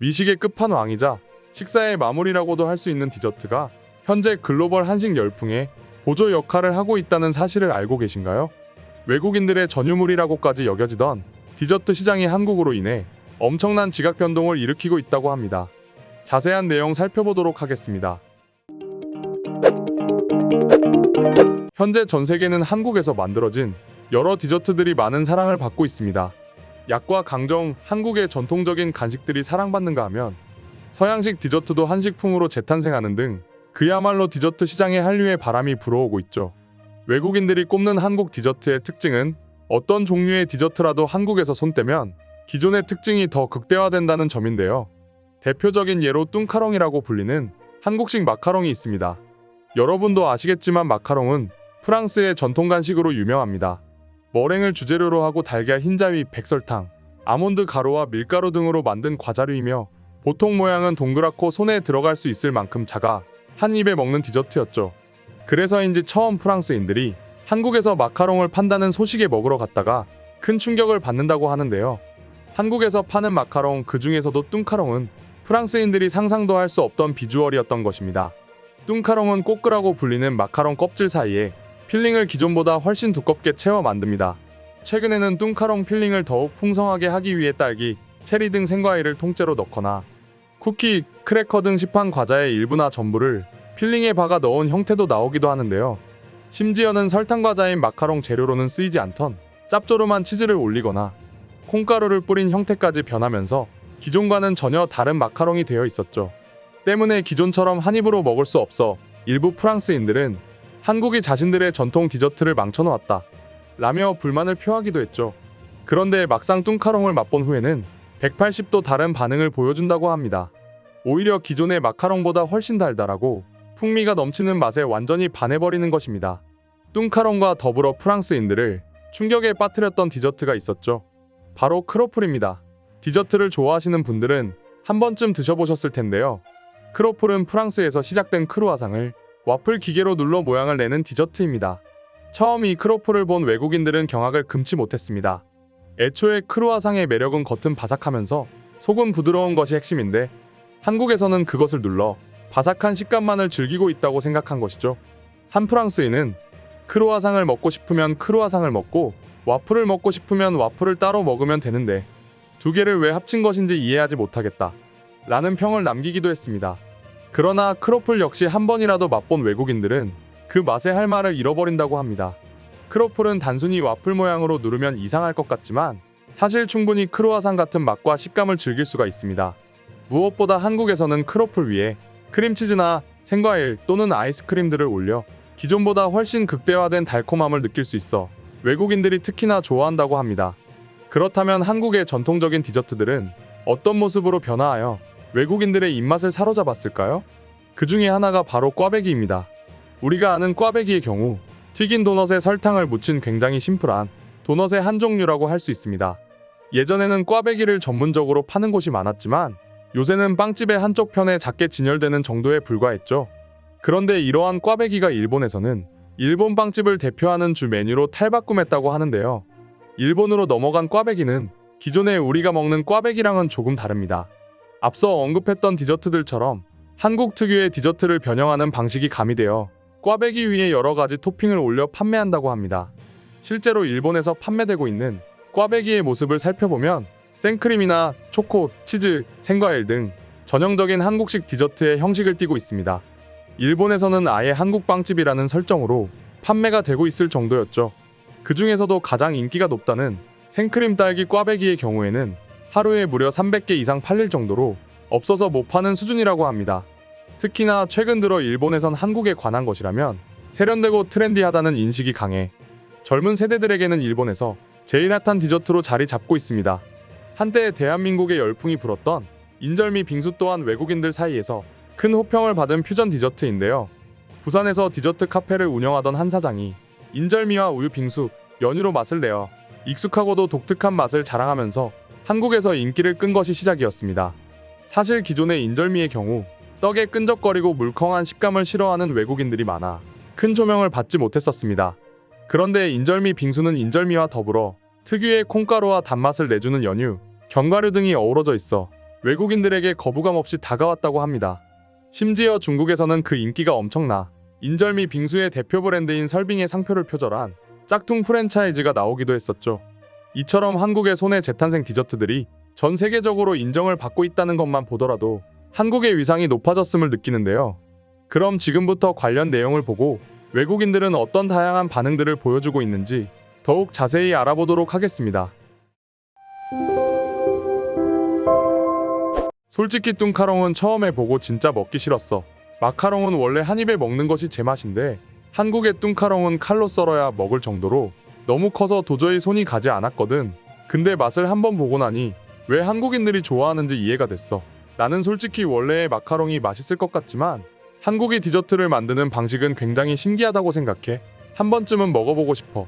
미식의 끝판왕이자 식사의 마무리라고도 할 수 있는 디저트가 현재 글로벌 한식 열풍의 보조 역할을 하고 있다는 사실을 알고 계신가요? 외국인들의 전유물이라고까지 여겨지던 디저트 시장이 한국으로 인해 엄청난 지각 변동을 일으키고 있다고 합니다. 자세한 내용 살펴보도록 하겠습니다. 현재 전 세계는 한국에서 만들어진 여러 디저트들이 많은 사랑을 받고 있습니다. 약과 강정, 한국의 전통적인 간식들이 사랑받는가 하면 서양식 디저트도 한식풍으로 재탄생하는 등 그야말로 디저트 시장에 한류의 바람이 불어오고 있죠. 외국인들이 꼽는 한국 디저트의 특징은 어떤 종류의 디저트라도 한국에서 손떼면 기존의 특징이 더 극대화된다는 점인데요. 대표적인 예로 뚱카롱이라고 불리는 한국식 마카롱이 있습니다. 여러분도 아시겠지만 마카롱은 프랑스의 전통 간식으로 유명합니다. 머랭을 주재료로 하고 달걀 흰자위, 백설탕, 아몬드 가루와 밀가루 등으로 만든 과자류이며 보통 모양은 동그랗고 손에 들어갈 수 있을 만큼 작아 한 입에 먹는 디저트였죠. 그래서인지 처음 프랑스인들이 한국에서 마카롱을 판다는 소식에 먹으러 갔다가 큰 충격을 받는다고 하는데요. 한국에서 파는 마카롱 그 중에서도 뚱카롱은 프랑스인들이 상상도 할 수 없던 비주얼이었던 것입니다. 뚱카롱은 꼬끄라고 불리는 마카롱 껍질 사이에 필링을 기존보다 훨씬 두껍게 채워 만듭니다. 최근에는 뚱카롱 필링을 더욱 풍성하게 하기 위해 딸기, 체리 등 생과일을 통째로 넣거나 쿠키, 크래커 등 시판 과자의 일부나 전부를 필링에 박아 넣은 형태도 나오기도 하는데요. 심지어는 설탕 과자인 마카롱 재료로는 쓰이지 않던 짭조름한 치즈를 올리거나 콩가루를 뿌린 형태까지 변하면서 기존과는 전혀 다른 마카롱이 되어 있었죠. 때문에 기존처럼 한 입으로 먹을 수 없어 일부 프랑스인들은 한국이 자신들의 전통 디저트를 망쳐놓았다. 라며 불만을 표하기도 했죠. 그런데 막상 뚱카롱을 맛본 후에는 180도 다른 반응을 보여준다고 합니다. 오히려 기존의 마카롱보다 훨씬 달달하고 풍미가 넘치는 맛에 완전히 반해버리는 것입니다. 뚱카롱과 더불어 프랑스인들을 충격에 빠뜨렸던 디저트가 있었죠. 바로 크로플입니다. 디저트를 좋아하시는 분들은 한 번쯤 드셔보셨을 텐데요. 크로플은 프랑스에서 시작된 크루아상을 와플 기계로 눌러 모양을 내는 디저트입니다. 처음 이 크로플을 본 외국인들은 경악을 금치 못했습니다. 애초에 크루아상의 매력은 겉은 바삭하면서 속은 부드러운 것이 핵심인데 한국에서는 그것을 눌러 바삭한 식감만을 즐기고 있다고 생각한 것이죠. 한 프랑스인은 크루아상을 먹고 싶으면 크루아상을 먹고 와플을 먹고 싶으면 와플을 따로 먹으면 되는데 두 개를 왜 합친 것인지 이해하지 못하겠다. 라는 평을 남기기도 했습니다. 그러나 크로플 역시 한 번이라도 맛본 외국인들은 그 맛의 할 말을 잃어버린다고 합니다. 크로플은 단순히 와플 모양으로 누르면 이상할 것 같지만 사실 충분히 크루아상 같은 맛과 식감을 즐길 수가 있습니다. 무엇보다 한국에서는 크로플 위에 크림치즈나 생과일 또는 아이스크림들을 올려 기존보다 훨씬 극대화된 달콤함을 느낄 수 있어 외국인들이 특히나 좋아한다고 합니다. 그렇다면 한국의 전통적인 디저트들은 어떤 모습으로 변화하여 외국인들의 입맛을 사로잡았을까요? 그 중에 하나가 바로 꽈배기입니다. 우리가 아는 꽈배기의 경우 튀긴 도넛에 설탕을 묻힌 굉장히 심플한 도넛의 한 종류라고 할 수 있습니다. 예전에는 꽈배기를 전문적으로 파는 곳이 많았지만 요새는 빵집의 한쪽 편에 작게 진열되는 정도에 불과했죠. 그런데 이러한 꽈배기가 일본에서는 일본 빵집을 대표하는 주 메뉴로 탈바꿈했다고 하는데요. 일본으로 넘어간 꽈배기는 기존에 우리가 먹는 꽈배기랑은 조금 다릅니다. 앞서 언급했던 디저트들처럼 한국 특유의 디저트를 변형하는 방식이 가미되어 꽈배기 위에 여러 가지 토핑을 올려 판매한다고 합니다. 실제로 일본에서 판매되고 있는 꽈배기의 모습을 살펴보면 생크림이나 초코, 치즈, 생과일 등 전형적인 한국식 디저트의 형식을 띠고 있습니다. 일본에서는 아예 한국 빵집이라는 설정으로 판매가 되고 있을 정도였죠. 그 중에서도 가장 인기가 높다는 생크림 딸기 꽈배기의 경우에는 하루에 무려 300개 이상 팔릴 정도로 없어서 못 파는 수준이라고 합니다. 특히나 최근 들어 일본에선 한국에 관한 것이라면 세련되고 트렌디하다는 인식이 강해 젊은 세대들에게는 일본에서 제일 핫한 디저트로 자리 잡고 있습니다. 한때 대한민국의 열풍이 불었던 인절미 빙수 또한 외국인들 사이에서 큰 호평을 받은 퓨전 디저트인데요. 부산에서 디저트 카페를 운영하던 한 사장이 인절미와 우유 빙수, 연유로 맛을 내어 익숙하고도 독특한 맛을 자랑하면서 한국에서 인기를 끈 것이 시작이었습니다. 사실 기존의 인절미의 경우 떡에 끈적거리고 물컹한 식감을 싫어하는 외국인들이 많아 큰 조명을 받지 못했었습니다. 그런데 인절미 빙수는 인절미와 더불어 특유의 콩가루와 단맛을 내주는 연유, 견과류 등이 어우러져 있어 외국인들에게 거부감 없이 다가왔다고 합니다. 심지어 중국에서는 그 인기가 엄청나 인절미 빙수의 대표 브랜드인 설빙의 상표를 표절한 짝퉁 프랜차이즈가 나오기도 했었죠. 이처럼 한국의 손의 재탄생 디저트들이 전 세계적으로 인정을 받고 있다는 것만 보더라도 한국의 위상이 높아졌음을 느끼는데요. 그럼 지금부터 관련 내용을 보고 외국인들은 어떤 다양한 반응들을 보여주고 있는지 더욱 자세히 알아보도록 하겠습니다. 솔직히 뚱카롱은 처음에 보고 진짜 먹기 싫었어. 마카롱은 원래 한 입에 먹는 것이 제 맛인데 한국의 뚱카롱은 칼로 썰어야 먹을 정도로 너무 커서 도저히 손이 가지 않았거든. 근데 맛을 한번 보고 나니 왜 한국인들이 좋아하는지 이해가 됐어. 나는 솔직히 원래의 마카롱이 맛있을 것 같지만 한국이 디저트를 만드는 방식은 굉장히 신기하다고 생각해. 한 번쯤은 먹어보고 싶어.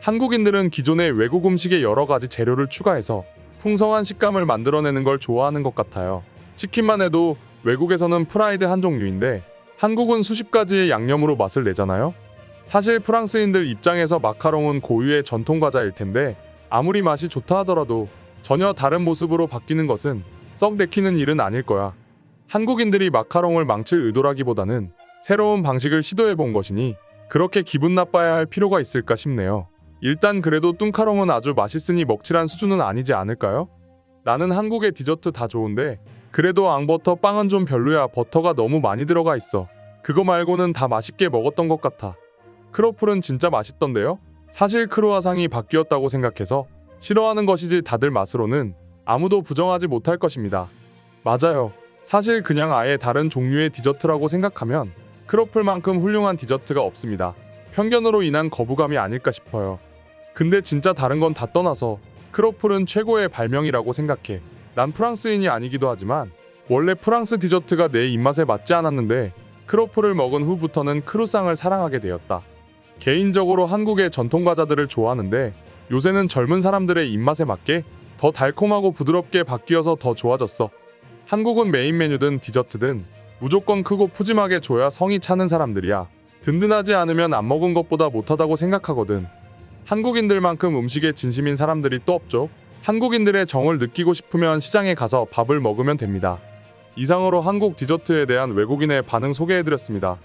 한국인들은 기존의 외국 음식에 여러 가지 재료를 추가해서 풍성한 식감을 만들어내는 걸 좋아하는 것 같아요. 치킨만 해도 외국에서는 프라이드 한 종류인데 한국은 수십 가지의 양념으로 맛을 내잖아요. 사실 프랑스인들 입장에서 마카롱은 고유의 전통 과자일 텐데 아무리 맛이 좋다 하더라도 전혀 다른 모습으로 바뀌는 것은 썩 내키는 일은 아닐 거야. 한국인들이 마카롱을 망칠 의도라기보다는 새로운 방식을 시도해 본 것이니 그렇게 기분 나빠야 할 필요가 있을까 싶네요. 일단 그래도 뚱카롱은 아주 맛있으니 먹칠한 수준은 아니지 않을까요? 나는 한국의 디저트 다 좋은데 그래도 앙버터 빵은 좀 별로야 버터가 너무 많이 들어가 있어. 그거 말고는 다 맛있게 먹었던 것 같아. 크로플은 진짜 맛있던데요? 사실 크로아상이 바뀌었다고 생각해서 싫어하는 것이지 다들 맛으로는 아무도 부정하지 못할 것입니다. 맞아요. 사실 그냥 아예 다른 종류의 디저트라고 생각하면 크로플만큼 훌륭한 디저트가 없습니다. 편견으로 인한 거부감이 아닐까 싶어요. 근데 진짜 다른 건 다 떠나서 크로플은 최고의 발명이라고 생각해. 난 프랑스인이 아니기도 하지만 원래 프랑스 디저트가 내 입맛에 맞지 않았는데 크로플을 먹은 후부터는 크루상을 사랑하게 되었다. 개인적으로 한국의 전통 과자들을 좋아하는데 요새는 젊은 사람들의 입맛에 맞게 더 달콤하고 부드럽게 바뀌어서 더 좋아졌어. 한국은 메인 메뉴든 디저트든 무조건 크고 푸짐하게 줘야 성이 차는 사람들이야. 든든하지 않으면 안 먹은 것보다 못하다고 생각하거든. 한국인들만큼 음식에 진심인 사람들이 또 없죠. 한국인들의 정을 느끼고 싶으면 시장에 가서 밥을 먹으면 됩니다. 이상으로 한국 디저트에 대한 외국인의 반응 소개해드렸습니다.